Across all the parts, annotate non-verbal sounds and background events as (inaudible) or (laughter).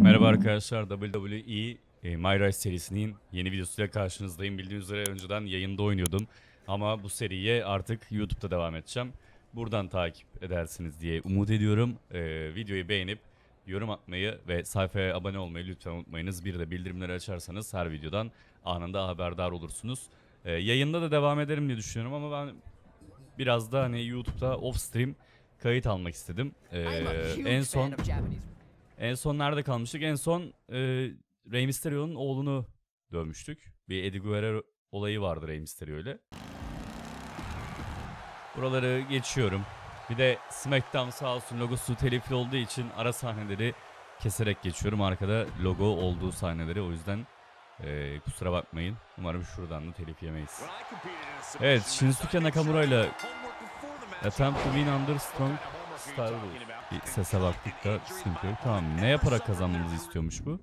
Merhaba arkadaşlar WWE e, My Rise serisinin yeni videosuyla karşınızdayım. Bildiğiniz üzere önceden yayında oynuyordum. Ama bu seriye artık YouTube'da devam edeceğim. Buradan takip edersiniz diye umut ediyorum. E, videoyu beğenip yorum atmayı ve sayfaya abone olmayı lütfen unutmayınız. Bir de bildirimleri açarsanız her videodan anında haberdar olursunuz. E, yayında da devam ederim diye düşünüyorum ama ben biraz da hani YouTube'da off stream kayıt almak istedim. E, en son en son nerede kalmıştık? En son e, Rey Mysterio'nun oğlunu dövmüştük. Bir Eddie Guerrero olayı vardı Rey Mysterio ile. Buraları geçiyorum. Bir de SmackDown sağ olsun logosu telifli olduğu için ara sahneleri keserek geçiyorum. Arkada logo olduğu sahneleri o yüzden e, kusura bakmayın. Umarım şuradan da telif yemeyiz. Evet, Shinsuke Nakamura ile Attempt to win under strong rules. Bir sese baktık da sıkıntı yok. Tamam ne yaparak kazanmamızı istiyormuş bu?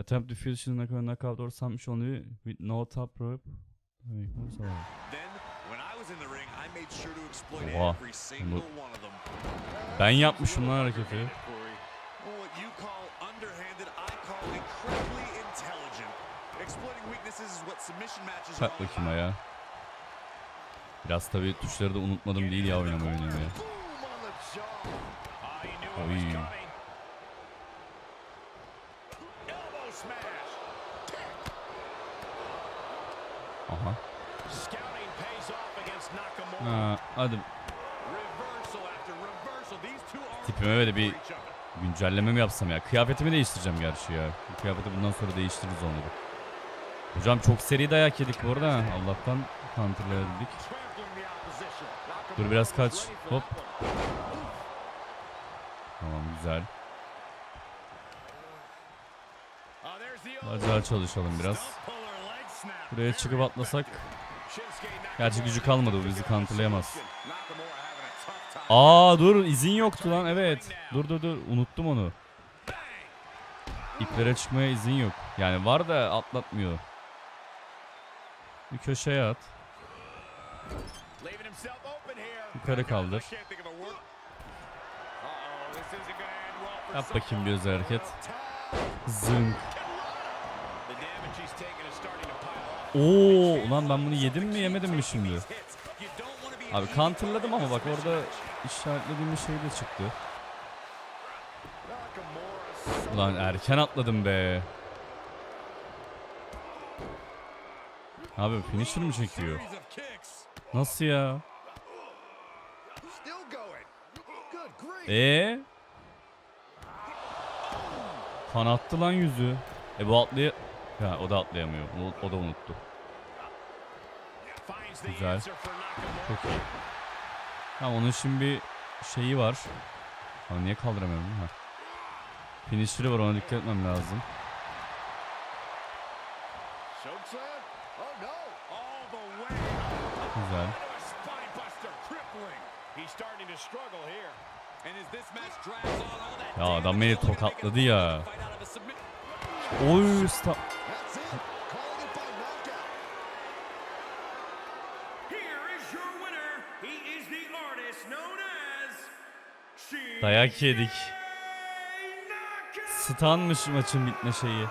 Attempt to finish the knockout, knockout or something only with no top rope. Oha, bu- Ben yapmışım lan hareketi. Kalk bakayım ayağa. Biraz tabii tuşları da unutmadım değil ya oynamayı oynamaya. Oy. Aha. Ha, hadi tipime böyle bir güncelleme mi yapsam ya? Kıyafetimi değiştireceğim gerçi ya. Kıyafeti bundan sonra değiştiririz onları. Hocam çok seri dayak yedik bu arada. Allah'tan counterlayabildik. Dur biraz kaç. Hop. Tamam güzel. Bacağı çalışalım biraz. Buraya çıkıp atlasak. Gerçi gücü kalmadı bu bizi counterlayamaz. Aa dur izin yoktu lan evet. Dur dur dur unuttum onu. İplere çıkmaya izin yok. Yani var da atlatmıyor. Bir köşeye at. Yukarı kaldır. Yap bakayım bir özel hareket. Zınk. Oo, ulan ben bunu yedim mi yemedim mi şimdi? Abi counterladım ama bak orada işaretlediğim bir şey de çıktı. Ulan erken atladım be. Abi finisher mi çekiyor? Nasıl ya? Ee? Kan attı lan yüzü. E bu atlaya... Ya o da atlayamıyor. O, o da unuttu. Güzel. Çok iyi. Tamam onun şimdi bir şeyi var. Ama niye kaldıramıyorum? Ha. Finisher'ı var ona dikkat etmem lazım. Güzel. Ya adam beni tokatladı ya. Oy sta- Dayak yedik. Stanmış maçın bitme şeyi.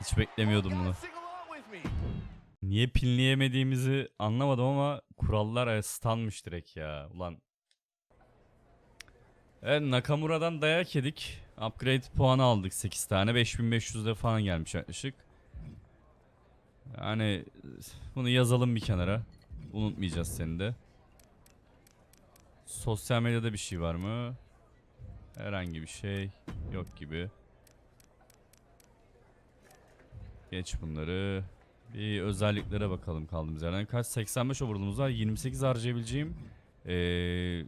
Hiç beklemiyordum bunu. Niye pinleyemediğimizi anlamadım ama kurallar e, stanmış direkt ya. Ulan. Evet Nakamura'dan dayak yedik. Upgrade puanı aldık 8 tane. 5500'de falan gelmiş yaklaşık. Yani bunu yazalım bir kenara. Unutmayacağız seni de. Sosyal medyada bir şey var mı? Herhangi bir şey yok gibi. Geç bunları. Bir özelliklere bakalım kaldığımız yerden. Kaç? 85 overall'umuz var. 28 harcayabileceğim ee,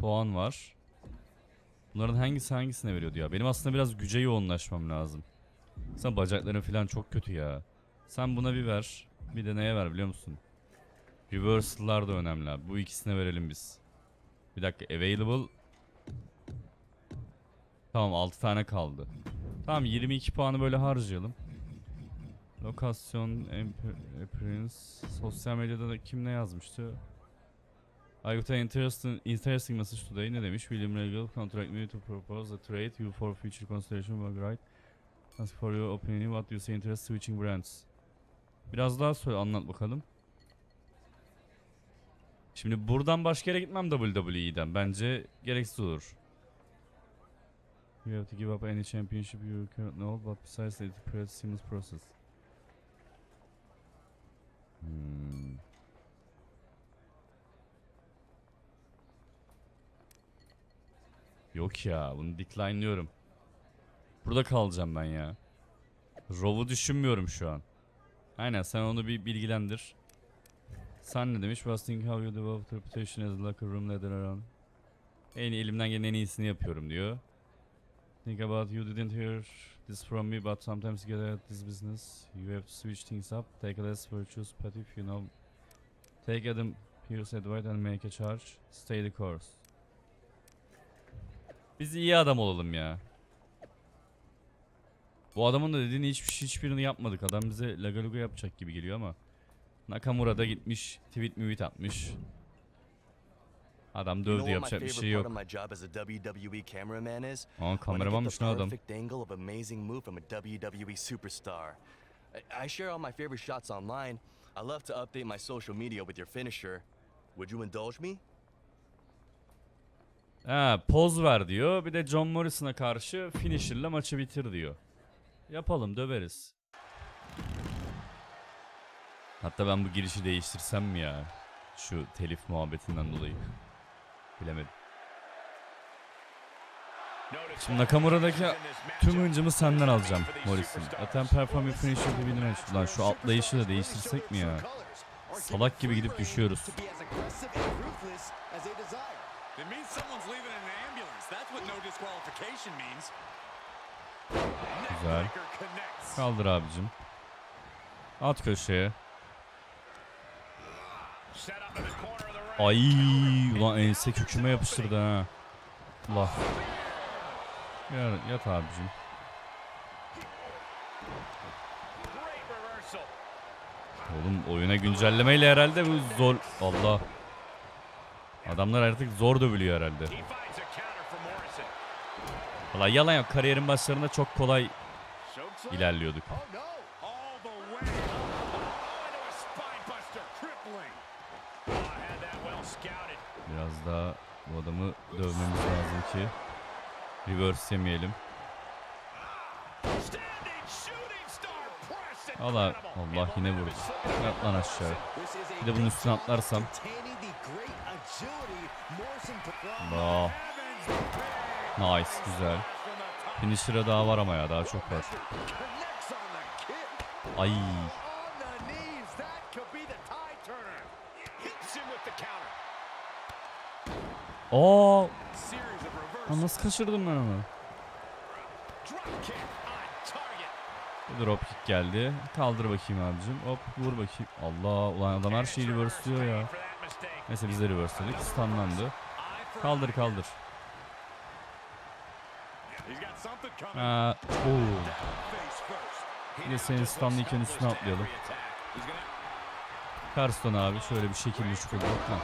puan var. Bunların hangisi hangisine veriyordu ya? Benim aslında biraz güce yoğunlaşmam lazım. Sen bacakların falan çok kötü ya. Sen buna bir ver. Bir de neye ver biliyor musun? Reversal'lar da önemli abi. Bu ikisine verelim biz. Bir dakika. Available. Tamam 6 tane kaldı. Tamam 22 puanı böyle harcayalım. Lokasyon, appearance, sosyal medyada da kim ne yazmıştı? I got an interesting, interesting message today. Ne demiş? William Regal contract me to propose a trade you for future consideration were right. As for your opinion, what you say interest switching brands? Biraz daha söyle anlat bakalım. Şimdi buradan başka yere gitmem WWE'den. Bence gereksiz olur. You have to give up any championship you currently hold, but besides it's a process. Hmm. Yok ya, bunu decline'lıyorum. Burada kalacağım ben ya. Rov'u düşünmüyorum şu an. Aynen sen onu bir bilgilendir. Sen ne demiş? Thinking how you develop the reputation as a locker room leader around. En elimden gelen en iyisini yapıyorum diyor. Think about you didn't hear this from me but sometimes you get at this business. You have to switch things up. Take a less virtuous path if you know. Take Adam Pierce advice and make a charge. Stay the course. Biz iyi adam olalım ya. Bu adamın da dediğini şey, hiçbirini yapmadık. Adam bize lagaluga yapacak gibi geliyor ama. Nakamura da gitmiş, tweet müvit atmış. Adam dövdü yapacak bir şey yok. of my job as a WWE cameraman is? Aa kameramanmış lan adam. perfect angle of amazing move from a WWE superstar. I, I share all my favorite shots online. I love to update my social media with your finisher. Would you indulge me? Ha, poz ver diyor. Bir de John Morrison'a karşı finisher'la maçı bitir diyor. Yapalım döveriz. Hatta ben bu girişi değiştirsem mi ya? Şu telif muhabbetinden dolayı. Bilemedim. Şimdi Nakamura'daki tüm hıncımı senden alacağım Morrison. Zaten perform your the match. Lan şu atlayışı da değiştirsek mi ya? Salak gibi gidip düşüyoruz. It means someone's leaving in an ambulance. That's what no disqualification means. Güzel. Kaldır abicim. At köşeye. Ay ulan ense köküme yapıştırdı ha. Allah. Yat, yat abicim. Oğlum oyuna güncellemeyle herhalde bu zor. Allah. Adamlar artık zor dövülüyor herhalde. Valla yalan yok kariyerin başlarında çok kolay ilerliyorduk. Oh no. All the way. Oh, into a spine buster. Crippling. Oh, had that well scouted. Biraz daha bu adamı dövmemiz lazım ki reverse yemeyelim. Allah. Allah yine vurdu. Yat lan aşağı. Bir de bunun üstüne atlarsam. Allah. Nice güzel. Finisher'a daha var ama ya daha çok var. Ay On the knees. That could be the tie turner. Hits him with the counter. Aa, lan nasıl kaçırdım ben onu? Drop kick geldi. Kaldır bakayım abicim. Hop vur bakayım. Allah ulan adam her şeyi reverse'lüyor ya. Neyse biz de reverse'ledik. Stunlandı. Kaldır kaldır. Ha, oo. Bir de senin stunlıyken üstüne atlayalım. Karston abi şöyle bir şekilde şu kadar. Ha.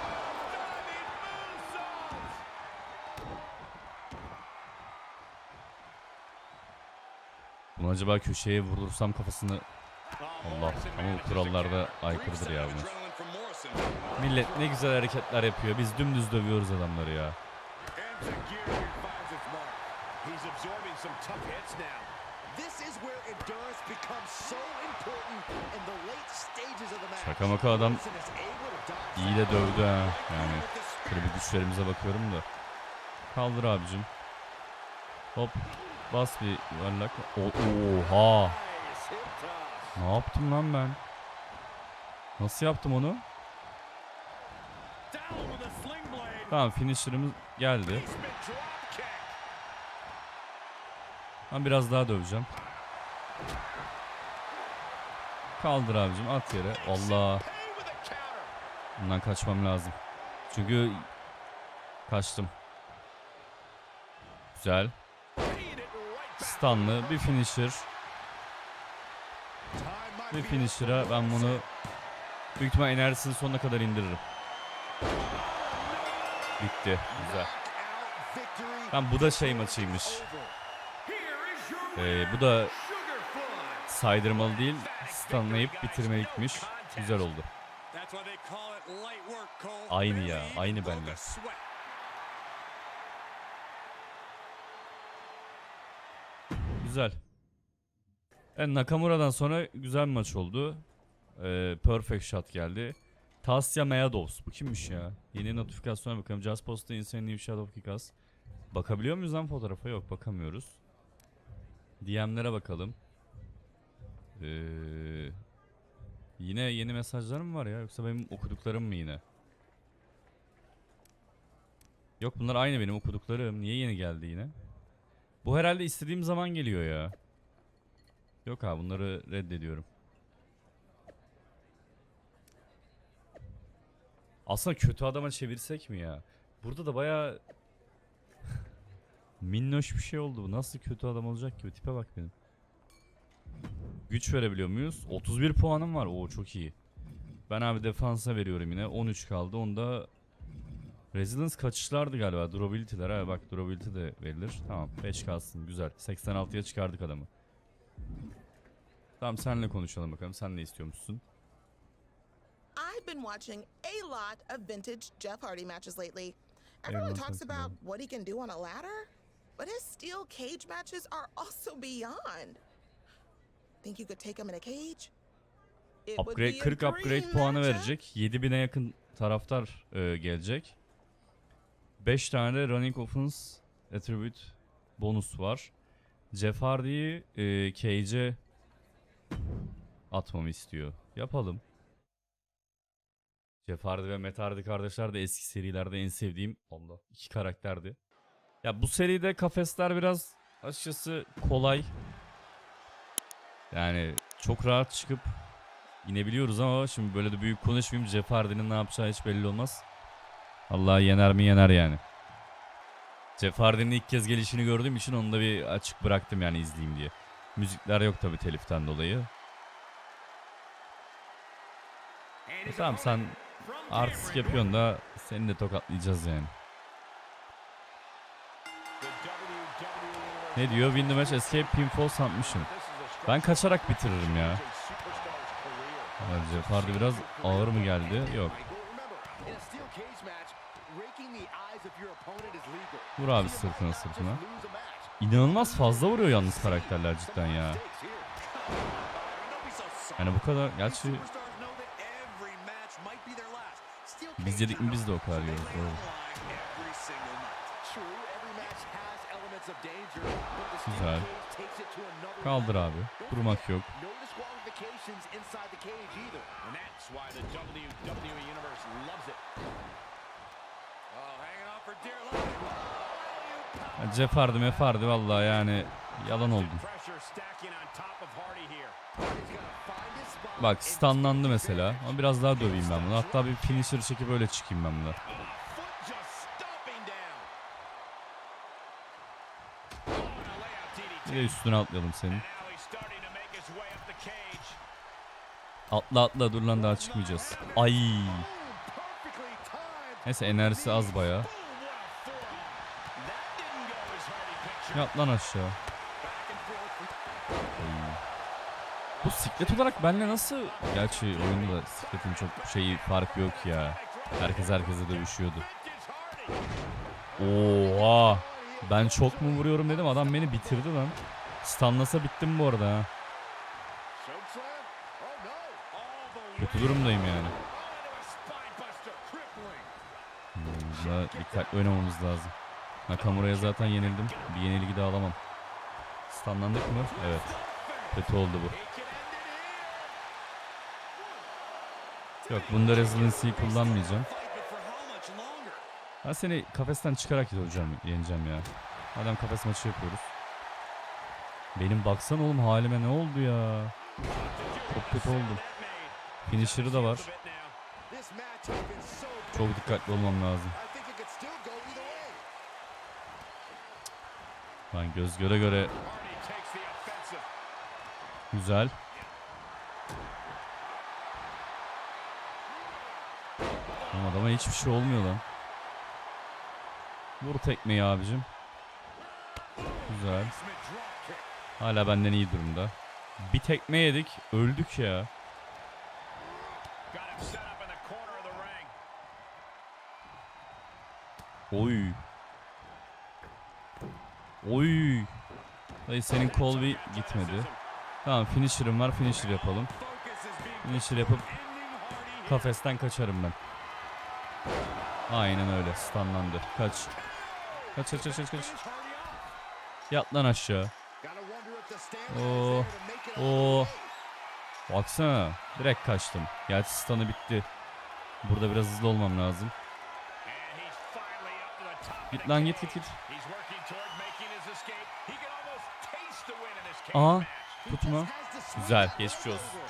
Bunu acaba köşeye vurursam kafasını Allah ama bu kurallarda aykırıdır ya bunlar. Millet ne güzel hareketler yapıyor. Biz dümdüz dövüyoruz adamları ya. Şaka maka adam iyi de dövdü ha. Yani şöyle bir güçlerimize bakıyorum da. Kaldır abicim. Hop. Bas bir yuvarlak. Oha. Ne yaptım lan ben? Nasıl yaptım onu? Tamam finisher'ımız geldi. Ben biraz daha döveceğim. Kaldır abicim at yere. Allah. Bundan kaçmam lazım. Çünkü kaçtım. Güzel. Stunlı bir finisher. Ve finisher'a ben bunu büyük ihtimal enerjisini sonuna kadar indiririm. Bitti. Güzel. Tam bu da şey maçıymış. Ee, bu da saydırmalı değil, stunlayıp bitirmelikmiş. Güzel oldu. Aynı ya, aynı broke a benle. sweat. Güzel. Yani Nakamura'dan sonra güzel bir maç oldu. Ee, perfect shot geldi. Tasya Meadows. Bu kimmiş ya? Yeni notifikasyona bakalım. Just Post'ta Insane New Shadow Kick-Ass. Bakabiliyor muyuz lan fotoğrafa? Yok bakamıyoruz. DM'lere bakalım. Ee, yine yeni mesajlar mı var ya? Yoksa benim okuduklarım mı yine? Yok bunlar aynı benim okuduklarım. Niye yeni geldi yine? Bu herhalde istediğim zaman geliyor ya. Yok abi bunları reddediyorum. Aslında kötü adama çevirsek mi ya? Burada da baya (laughs) minnoş bir şey oldu bu. Nasıl kötü adam olacak ki? Tipe bak benim. Güç verebiliyor muyuz? 31 puanım var. Oo çok iyi. Ben abi defansa veriyorum yine. 13 kaldı. Onda Resilience kaçışlardı galiba. Durability'ler ha bak durability de verilir. Tamam 5 kalsın güzel. 86'ya çıkardık adamı. Tamam senle konuşalım bakalım. Sen ne istiyormuşsun? I've been watching a lot of vintage Jeff Hardy matches lately. Everyone talks about what he can do on a ladder, but his steel cage matches are also beyond. Think you could take him in a cage? Upgrade be a 40 upgrade puanı verecek. 7000'e yakın taraftar e, gelecek. 5 tane running offense attribute bonus var. Jeff Hardy'yi e, cage'e atmamı istiyor. Yapalım. Jeff Hardy ve Matt Hardy kardeşler de eski serilerde en sevdiğim Allah iki karakterdi. Ya bu seride kafesler biraz açıkçası kolay. Yani çok rahat çıkıp inebiliyoruz ama şimdi böyle de büyük konuşmayayım. Jeff Hardy'nin ne yapacağı hiç belli olmaz. Allah yener mi yener yani. Jeff Hardy'nin ilk kez gelişini gördüğüm için onu da bir açık bıraktım yani izleyeyim diye. Müzikler yok tabi teliften dolayı. E tamam sen artistik yapıyorsun da seni de tokatlayacağız yani. Ne diyor? Win the match, escape, pinfall, submission. Ben kaçarak bitiririm ya. Jeff Hardy biraz ağır mı geldi? Yok. Vur abi sırtına sırtına. İnanılmaz fazla vuruyor yalnız karakterler cidden ya. Yani bu kadar gerçi Biz yedik mi biz de o kadar yiyoruz. Güzel. Kaldır abi. Durmak yok. No disqualifications inside the cage either. And that's why the WWE Universe loves it. Oh, hanging on for dear life. Ya Jeff Hardy Mef Hardy vallahi yani yalan oldum. Bak stunlandı mesela. Ama biraz daha döveyim ben bunu. Hatta bir finisher çekip öyle çıkayım ben DDT. Bir de üstüne atlayalım senin. Atla atla dur lan daha çıkmayacağız. Ay. Neyse enerjisi az baya. Boom, what a forearm. That didn't go as Hardy pictured. Yat lan aşağı. Bu siklet olarak benle nasıl... Gerçi oyunda da sikletin çok şeyi farkı yok ya. Herkes herkese dövüşüyordu. Oha. Ben çok mu vuruyorum dedim adam beni bitirdi lan. Stunlasa bittim bu arada ha. Kötü durumdayım yani. Hmm, Buna dikkatli oynamamız lazım. Nakamura'ya zaten yenildim. Bir yenilgi daha alamam. Stunlandık mı? Evet. Kötü oldu bu. Yok bunda Residency'yi kullanmayacağım. Ben seni kafesten çıkarak hocam yeneceğim ya. Madem kafes maçı yapıyoruz. Benim baksana oğlum halime ne oldu ya. Çok kötü oldum. Finisher'ı da var. Çok dikkatli olmam lazım. Lan göz göre göre. Güzel. Ama adama hiçbir şey olmuyor lan. Vur tekmeyi abicim. Güzel. Hala benden iyi durumda. Bir tekme yedik. Öldük ya. Oy. Oy. Dayı senin kol bir gitmedi. Tamam finisher'ım var finisher yapalım. Finisher yapıp kafesten kaçarım ben. Aynen öyle stunlandı. Kaç. Kaç kaç kaç kaç. Yat lan aşağı. Oo. it Oo. way. Baksana. Direkt kaçtım. Gerçi stun'ı bitti. Burada biraz hızlı olmam lazım. Git lan git git git. He's working toward making his escape. He can almost taste the match. Tutma. Güzel. Geçmiş olsun.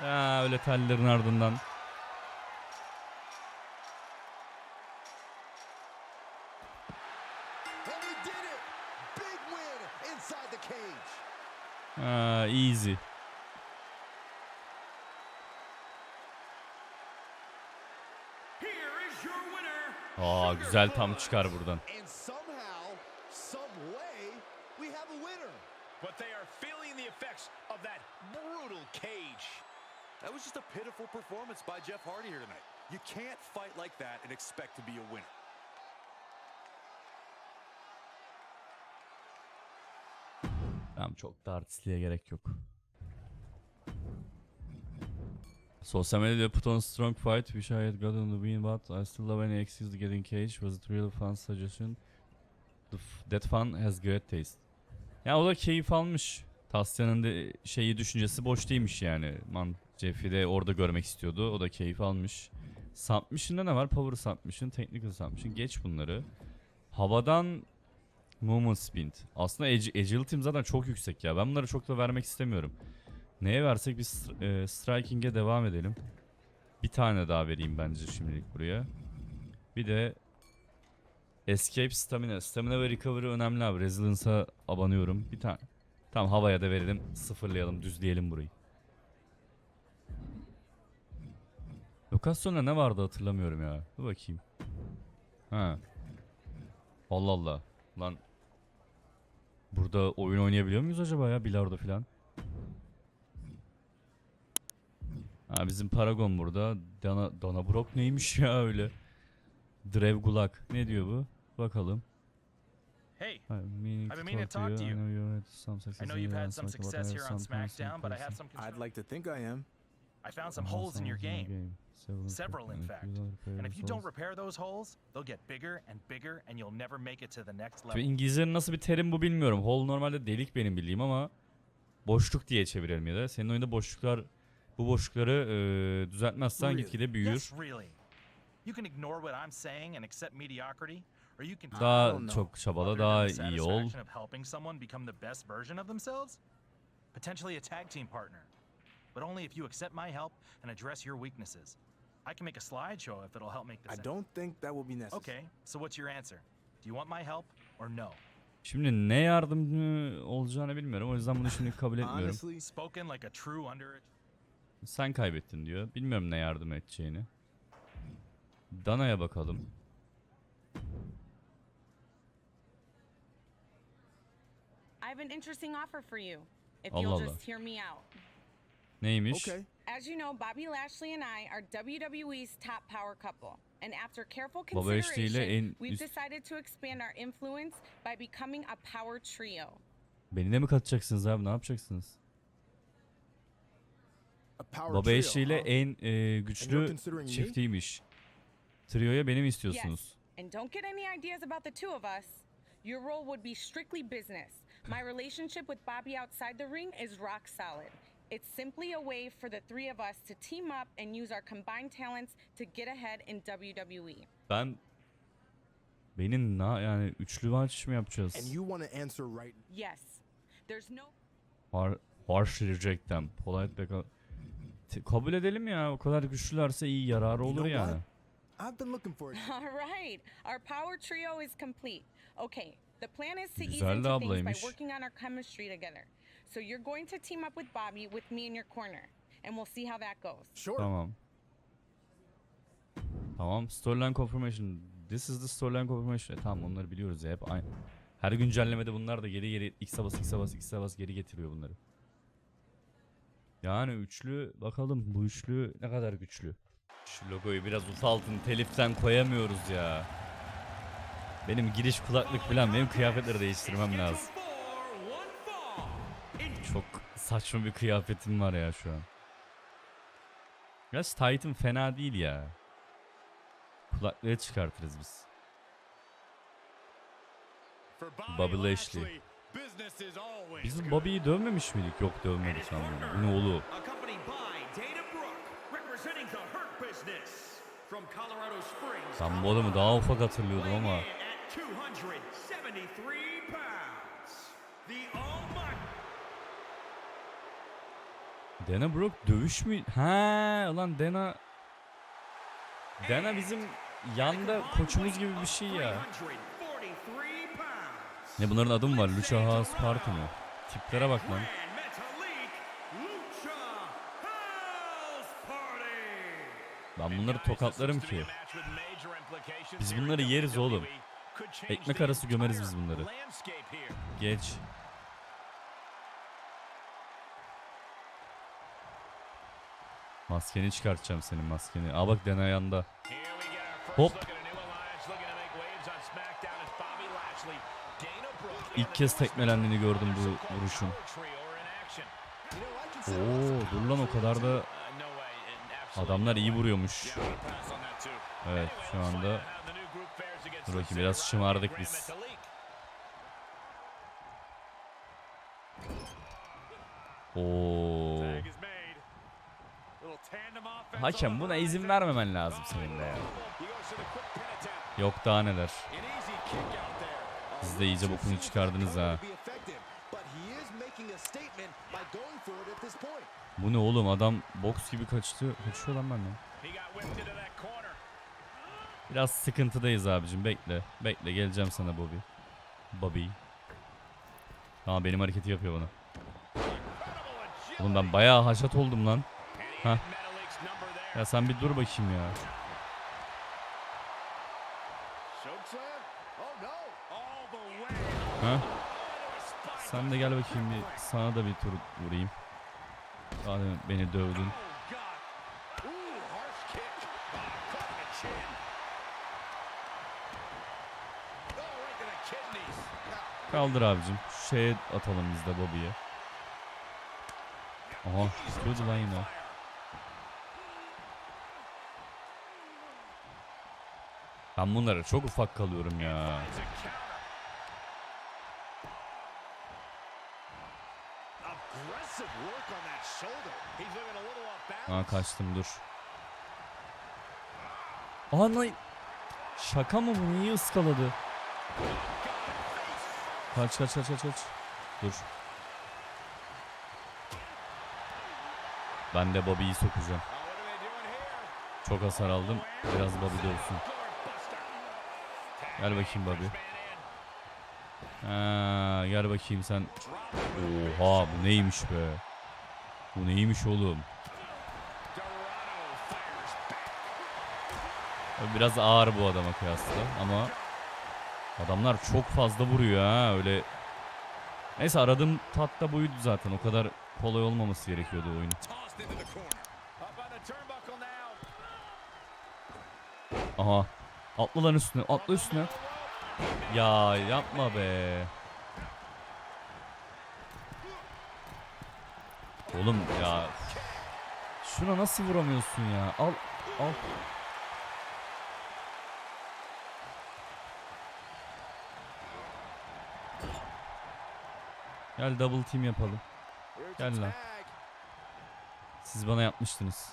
Ha öyle tellerin ardından. Ha easy. Here is your winner. Aa güzel tam çıkar buradan. And somehow, some way, we have a winner. But they are feeling the effects of that brutal cage. That was just a pitiful performance by Jeff Hardy here tonight. You can't fight like that and expect to be a winner. Tamam çok da artistliğe gerek yok. Sosyal medyada put on strong fight. Wish I had gotten the win but I still love any excuse to get in cage. Was it really fun suggestion? The that fun has great taste. Ya o da keyif almış. Tasya'nın şeyi düşüncesi boş değilmiş yani. Man Jeff'i de orada görmek istiyordu. O da keyif almış. Submission'da ne var? Power Submission, Technical Submission. Geç bunları. Havadan Movement Speed. Aslında ag- Agility'm zaten çok yüksek ya. Ben bunları çok da vermek istemiyorum. Neye versek biz e, Striking'e devam edelim. Bir tane daha vereyim bence şimdilik buraya. Bir de Escape Stamina. Stamina ve Recovery önemli abi. Resilience'a abanıyorum. Bir tane. Tamam havaya da verelim. Sıfırlayalım. Düzleyelim burayı. Lokasyonda ne vardı hatırlamıyorum ya. Dur bakayım. Ha. Allah Allah. Lan. Burada oyun oynayabiliyor muyuz acaba ya bilardo falan? Ha bizim Paragon burada. Dana, Dana Brock neymiş ya öyle? Drev Gulak. Ne diyor bu? Bakalım. Hey, I've been meaning to talk to I you. know you had some success I know you've had last some success here on SmackDown, but I have some I'd concerns. like to think I am. I found some holes in your game. Several, in fact. And if you don't repair those holes, they'll get bigger and bigger, and you'll never make it to the next Şimdi level. İngilizcenin nasıl bir terim bu bilmiyorum. Hole normalde delik benim bildiğim ama boşluk diye çevirelim ya da. Senin oyunda boşluklar bu boşlukları e, düzeltmezsen gitgide büyür. Yes, really. You can ignore what I'm saying and accept mediocrity, or you can I Daha çok çabala daha iyi ol. potentially a tag team partner. But only if you accept my help and address your weaknesses. I can make a slideshow if it'll help make this. I don't think that will be necessary. Okay, so what's your answer? Do you want my help or no? Şimdi ne yardımcı olacağını bilmiyorum. O yüzden bunu şimdi kabul etmiyorum. Honestly, Spoken like a true under. Sen kaybettin diyor. Bilmiyorum ne yardım edeceğini. Dana'ya bakalım. I have an interesting offer for you, if you'll just hear me out. Neymiş? okay. As you know, Bobby Lashley and I are WWE's top power couple. And after careful consideration, we've decided to expand our influence by becoming a power trio. Beni de mi katacaksınız abi? Ne yapacaksınız? Baba Ashley ile en e, güçlü çiftiymiş. Trio'ya beni mi Yes. istiyorsunuz? And don't get any ideas about the two of us. Your role would be strictly business. My relationship with Bobby outside the ring is rock solid. It's simply a way for the three of us to team up and use our combined talents to get ahead in. WWE. Ben benim na yani üçlü maç mı yapacağız? And you want to answer right Yes. There's no Har harsh reject them. Polite Te- kabul edelim ya. O kadar güçlülerse iyi yararı You olur know yani. what? I've been looking for it. (laughs) All right. Our power trio is complete. Okay. The plan is to ease de into things by working on our chemistry together. So you're going to team up with Bobby with me in your corner, and we'll see how that goes. Sure. Tamam. Tamam storyline confirmation. This is the storyline confirmation. E, tamam onları biliyoruz ya hep aynı. Her güncellemede bunlar da geri geri X'e bas X'e bas X'e bas geri getiriyor bunları. Yani üçlü bakalım bu üçlü ne kadar güçlü. Şu logoyu biraz ufaltın teliften koyamıyoruz ya. Benim giriş kulaklık falan benim kıyafetleri değiştirmem lazım. Saçma bir kıyafetim var ya şu an. Biraz Titan fena değil ya. Kulaklığı çıkartırız biz. Bobby Lashley. Biz. Bobby'yi dövmemiş miydik? Yok dövmedik sanırım. Bu ne Springs. Ben bu adamı daha ufak hatırlıyordum ama. in at 273 pounds. The Almighty. Dana Brooke dövüş mü? He, ulan Dana... Dana bizim yanda koçumuz gibi bir şey ya. 343 pounds. Ne bunların adı mı var? Lucha House Party mı? Tiplere bak lan. Ben bunları tokatlarım ki. Biz bunları yeriz oğlum. Ekmek arası gömeriz biz bunları. Geç. Maskeni çıkartacağım senin maskeni. Aa bak Dana yanda. Hop. İlk kez tekmelendiğini gördüm bu vuruşun. Oo dur lan o kadar da adamlar iyi vuruyormuş. Evet şu anda bakayım biraz şımardık biz. Oo. Hakem buna izin vermemen lazım senin de ya. Yok daha neler. Siz de iyice bokunu çıkardınız ha. Bu ne oğlum adam boks gibi kaçtı. Kaçıyor lan benden. Biraz sıkıntıdayız abicim bekle. Bekle geleceğim sana Bobby. Bobby. Tamam benim hareketi yapıyor bana. Oğlum ben bayağı haşat oldum lan. Hah. Ya sen bir dur bakayım ya. Ha? Sen de gel bakayım bir sana da bir tur vurayım. Madem beni dövdün. Kaldır abicim. Şeye atalım biz de Bobby'ye. Aha tutuyordu lan yine. Ben bunlara çok ufak kalıyorum ya. Aa kaçtım dur. Aa lan. Şaka mı bu? Niye ıskaladı? Kaç kaç kaç kaç kaç. Dur. Ben de Bobby'yi sokacağım. Çok hasar aldım. Biraz Bobby dövsün. Gel bakayım Bobby. Ha, gel bakayım sen. Oha bu neymiş be? Bu neymiş oğlum? Biraz ağır bu adama kıyasla ama adamlar çok fazla vuruyor ha öyle. Neyse aradığım tat da buydu zaten. O kadar kolay olmaması gerekiyordu oyun. Tossed into the corner. Up on the turnbuckle now. Aha. Atla lan üstüne. Atla üstüne. Ya yapma be. Oğlum ya. Şuna nasıl vuramıyorsun ya? Al al. Gel double team yapalım. Gel lan. Siz bana yapmıştınız.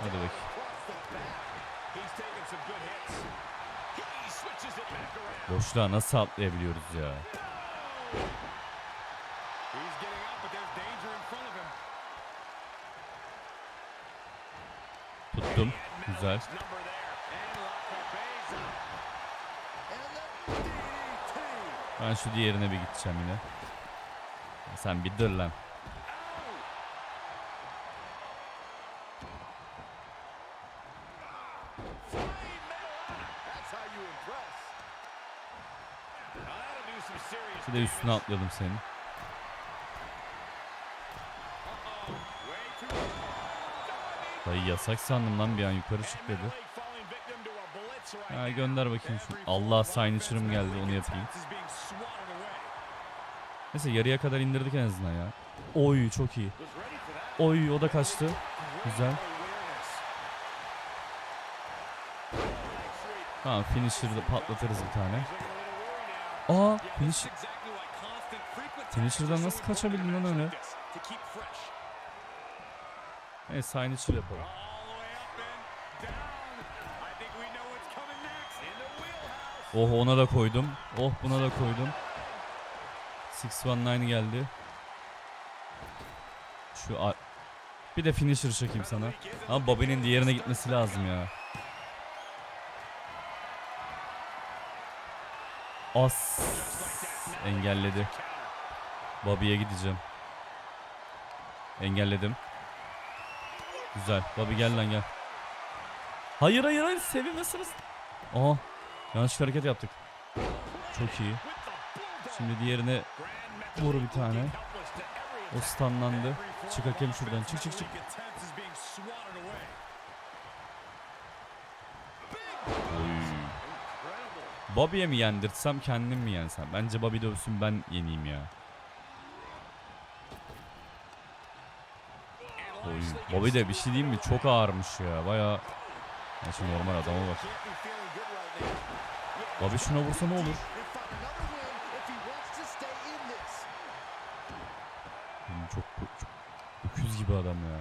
Hadi bakayım. Boşluğa nasıl atlayabiliyoruz ya? Tuttum. Güzel. Ben şu diğerine bir gideceğim yine. Sen bir dur lan. That's how you impress. Now that'll do some serious Bir de üstüne atladım senin. Dayı yasak sandım lan bir an yukarı çık dedi. Ha gönder bakayım şu. Allah offense geldi onu yapayım. Neyse yarıya kadar indirdik en azından ya. Oy çok iyi. Oy o da kaçtı. Güzel. Tamam finisher'da patlatırız bir tane. Aa finish Finisher'dan nasıl kaçabildin lan öyle? Evet signature yapalım. Oh ona da koydum. Oh buna da koydum. 619 geldi. Şu bir de finisher çekeyim sana. Ama Bobby'nin diğerine gitmesi lazım ya. As engelledi. Bobby'ye gideceğim. Engelledim. Güzel. Bobby gel lan gel. Hayır hayır hayır sevinmesiniz. Aa yanlış hareket yaptık. Çok iyi. Şimdi diğerine vur bir tane. O stunlandı. Çık hakem şuradan. Çık çık çık. Bobby'ye mi yendirtsem kendim mi yensem? Bence Bobby dövsün ben yeneyim ya. Oy. Bobby de bir şey diyeyim mi? Çok ağırmış ya. Baya. Ya şu normal adama bak. Bobby şuna vursa ne olur? Çok, çok öküz gibi adam ya.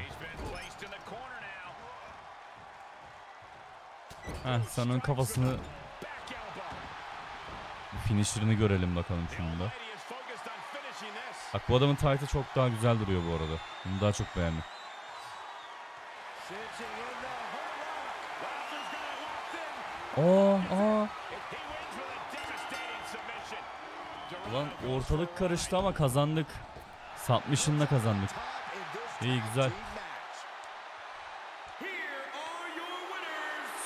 Heh onun kafasını finisher'ını görelim bakalım şunun da. Bak bu adamın taytı çok daha güzel duruyor bu arada. Bunu daha çok beğendim. Cinching in the hurt lock. Lesnar's got it locked in. Aa aa. Ulan ortalık karıştı ama kazandık. Submission'la kazandık. İyi güzel.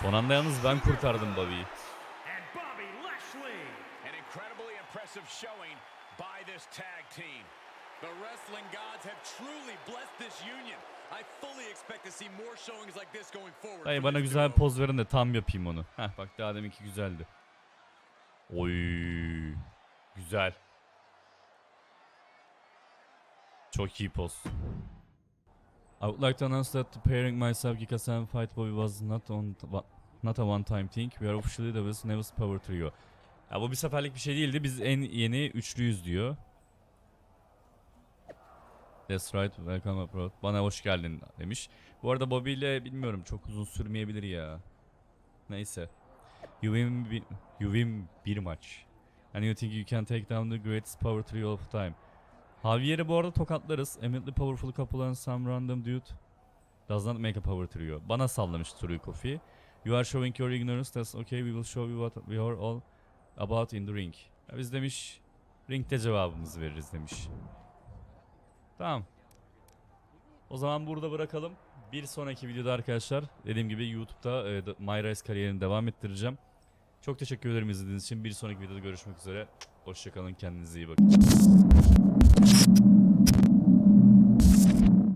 Son anda yalnız ben kurtardım Bobby'yi. And Bobby Lashley. An incredibly impressive showing by this tag team. The wrestling gods have truly blessed this union. I fully expect to see more showings like this going forward. Dayı from bana güzel poz verin de tam yapayım onu. Heh bak daha deminki güzeldi. Oy. Güzel. Çok iyi poz. I would like to announce that pairing myself Gikasan fight Bobby was not on not a one time thing. We are officially the West Neville's Power Trio. Ya bu bir seferlik bir şey değildi. Biz en yeni üçlüyüz diyor. That's right. Welcome abroad. Bana hoş geldin demiş. Bu arada Bobby ile bilmiyorum çok uzun sürmeyebilir ya. Neyse. You win, you win bir maç. And you think you can take down the greatest power trio of time. Javier'i bu arada tokatlarız. Eminently powerful couple and some random dude does not make a power trio. Bana sallamış True Coffee. You are showing your ignorance. That's okay. We will show you what we are all about in the ring. Ya biz demiş ringde cevabımızı veririz demiş. Tamam. O zaman burada bırakalım. Bir sonraki videoda arkadaşlar dediğim gibi YouTube'da e, My Rise kariyerini devam ettireceğim. Çok teşekkür ederim izlediğiniz için. Bir sonraki videoda görüşmek üzere. Hoşçakalın. Kendinize iyi bakın.